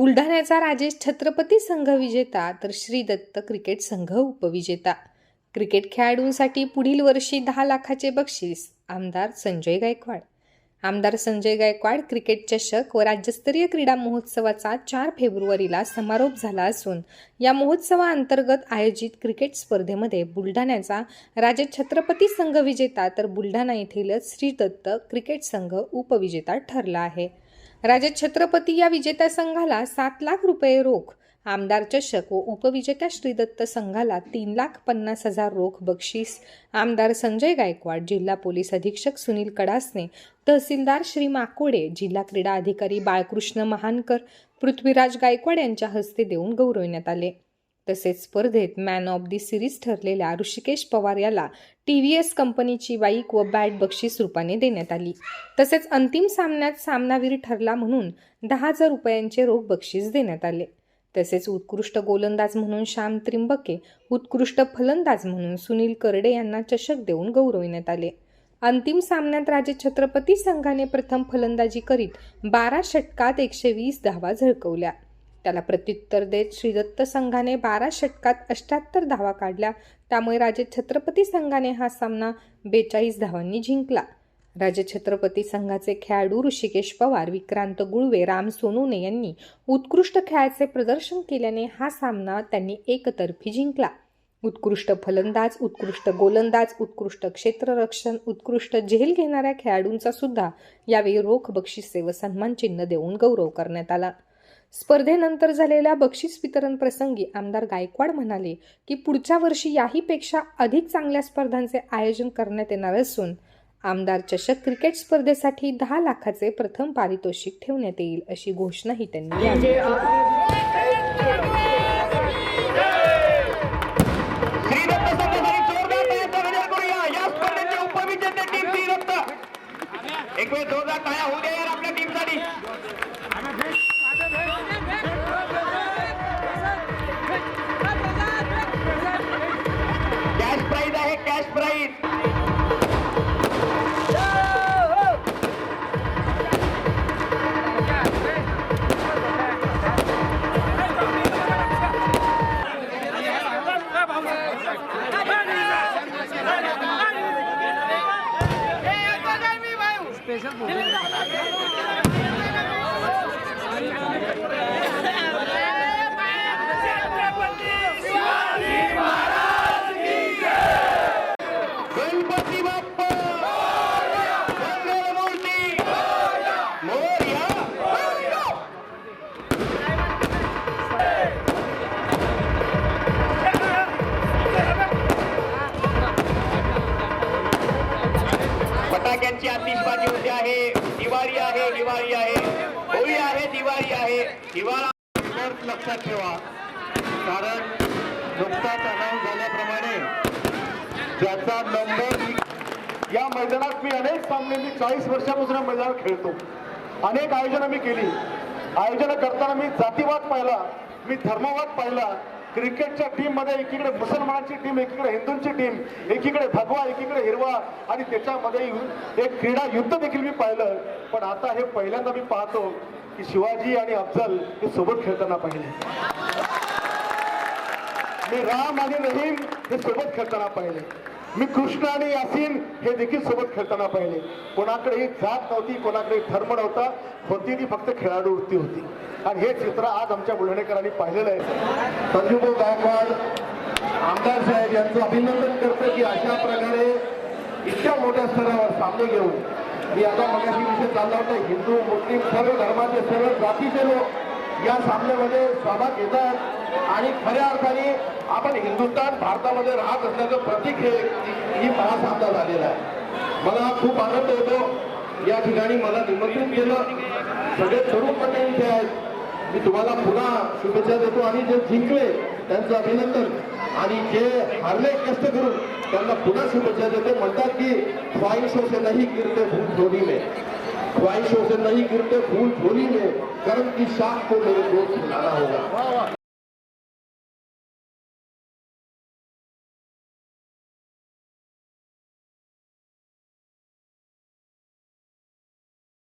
बुलढाण्याचा राजेश छत्रपती संघ विजेता तर श्री दत्त क्रिकेट संघ उपविजेता. क्रिकेट खेळाडूंसाठी पुढील वर्षी दहा लाखाचे बक्षीस आमदार संजय गायकवाड. आमदार संजय गायकवाड क्रिकेट चषक व राज्यस्तरीय क्रीडा महोत्सवाचा चार फेब्रुवारीला समारोप झाला असून या महोत्सवाअंतर्गत आयोजित क्रिकेट स्पर्धेमध्ये बुलढाण्याचा राजे छत्रपती संघ विजेता तर बुलढाणा येथीलच श्री दत्त क्रिकेट संघ उपविजेता ठरला आहे. राजा छत्रपती या विजेत्या संघाला सात लाख रुपये रोख आमदार चषक व उपविजेत्या श्रीदत्त संघाला तीन लाख पन्नास हजार रोख बक्षीस आमदार संजय गायकवाड जिल्हा पोलीस अधीक्षक सुनील कडासने तहसीलदार श्री माकोडे जिल्हा क्रीडा अधिकारी बाळकृष्ण महानकर पृथ्वीराज गायकवाड यांच्या हस्ते देऊन गौरवण्यात आले. तसेच स्पर्धेत मॅन ऑफ दी सिरीज ठरलेल्या ऋषिकेश पवार याला टी व्ही एस कंपनीची बाईक व बॅट बक्षीस रूपाने देण्यात आली. तसेच अंतिम सामन्यात सामनावीर ठरला म्हणून दहा हजार रुपयांचे रोख बक्षीस देण्यात आले. तसेच उत्कृष्ट गोलंदाज म्हणून श्याम त्रिंबके उत्कृष्ट फलंदाज म्हणून सुनील करडे यांना चषक देऊन गौरविण्यात आले. अंतिम सामन्यात राजे छत्रपती संघाने प्रथम फलंदाजी करीत बारा षटकात एकशे वीस धावा झळकवल्या. त्याला प्रत्युत्तर देत श्रीदत्त संघाने बारा षटकात अष्ट्याहत्तर धावा काढल्या. त्यामुळे राजे छत्रपती संघाने हा सामना बेचाळीस धावांनी जिंकला. राजे छत्रपती संघाचे खेळाडू ऋषिकेश पवार विक्रांत गुळवे राम सोनूने यांनी उत्कृष्ट खेळाचे प्रदर्शन केल्याने हा सामना त्यांनी एकतर्फी जिंकला. उत्कृष्ट फलंदाज उत्कृष्ट गोलंदाज उत्कृष्ट क्षेत्ररक्षण उत्कृष्ट झेल घेणाऱ्या खेळाडूंचा सुद्धा यावेळी रोख बक्षिसे व सन्मान चिन्ह देऊन गौरव करण्यात आला. स्पर्धेनंतर झालेल्या बक्षीस वितरण प्रसंगी आमदार गायकवाड म्हणाले की पुढच्या वर्षी याहीपेक्षा अधिक चांगल्या स्पर्धांचे आयोजन करण्यात येणार असून आमदार चषक क्रिकेट स्पर्धेसाठी दहा लाखाचे प्रथम पारितोषिक ठेवण्यात येईल अशी घोषणाही त्यांनी केली. Cash prize Ganpati Bappa! फटाक्यांची आतिषबाजी होते आहे. दिवाळी आहे दिवाळी आहे. होळी आहे दिवाळी आहे. दिवाळा लक्षात ठेवा. कारण नुकताच अनाऊन झाला ज्याचा नंबर या मैदानात मी अनेक सामने मी चाळीस वर्षापासून या मैदानात खेळतो. अनेक आयोजनं मी केली. आयोजनं करताना मी जातीवाद पाहिला मी धर्मवाद पाहिला. क्रिकेटच्या टीममध्ये एकीकडे मुसलमानांची टीम एकीकडे हिंदूंची टीम एकीकडे भगवा एकीकडे हिरवा आणि त्याच्यामध्ये एक क्रीडा युद्ध देखील मी पाहिलं. पण आता हे पहिल्यांदा मी पाहतो की शिवाजी आणि अफजल हे सोबत खेळताना पाहिले. मी राम आणि रहीम हे सोबत खेळताना पाहिले. मी कृष्ण आणि यासीन हे देखील सोबत खेळताना पाहिले. कोणाकडे ही जात नव्हती कोणाकडे धर्म नव्हता होती ती फक्त खेळाडू वृत्ती होती. आणि हे चित्र आज आमच्या बुलढाणेकरांनी पाहिलेलं आहे. संजूभाऊ गायकवाड आमदार साहेब यांचं अभिनंदन करतो की अशा प्रकारे इतक्या मोठ्या स्तरावर सामने घेऊन मी आता मगाशी विषय चालला होता हिंदू मुस्लिम सर्व धर्माचे सर्व जातीचे लोक या सामन्यामध्ये सहभाग घेतात. आणि खऱ्या अर्थाने आपण हिंदुस्थान भारतामध्ये राहत असल्याचं प्रतीक हे ही महासामना झालेला आहे. मला खूप आनंद होतो. या ठिकाणी मला निमंत्रित केलं. सगळे तरुण मंडळी इथे आहेत. मी तुम्हाला पुन्हा शुभेच्छा देतो आणि जे जिंकले त्यांचं अभिनंदन. आणि जे हारले कष्ट करून त्यांना पुन्हा शुभेच्छा देतो. म्हणतात की ख्वाहिशों से नहीं गिरते फूल झोली में. ख्वाहिशों से नहीं गिरते फूल झोली में. कर्म की शाख को मेरे दोस्त होगा.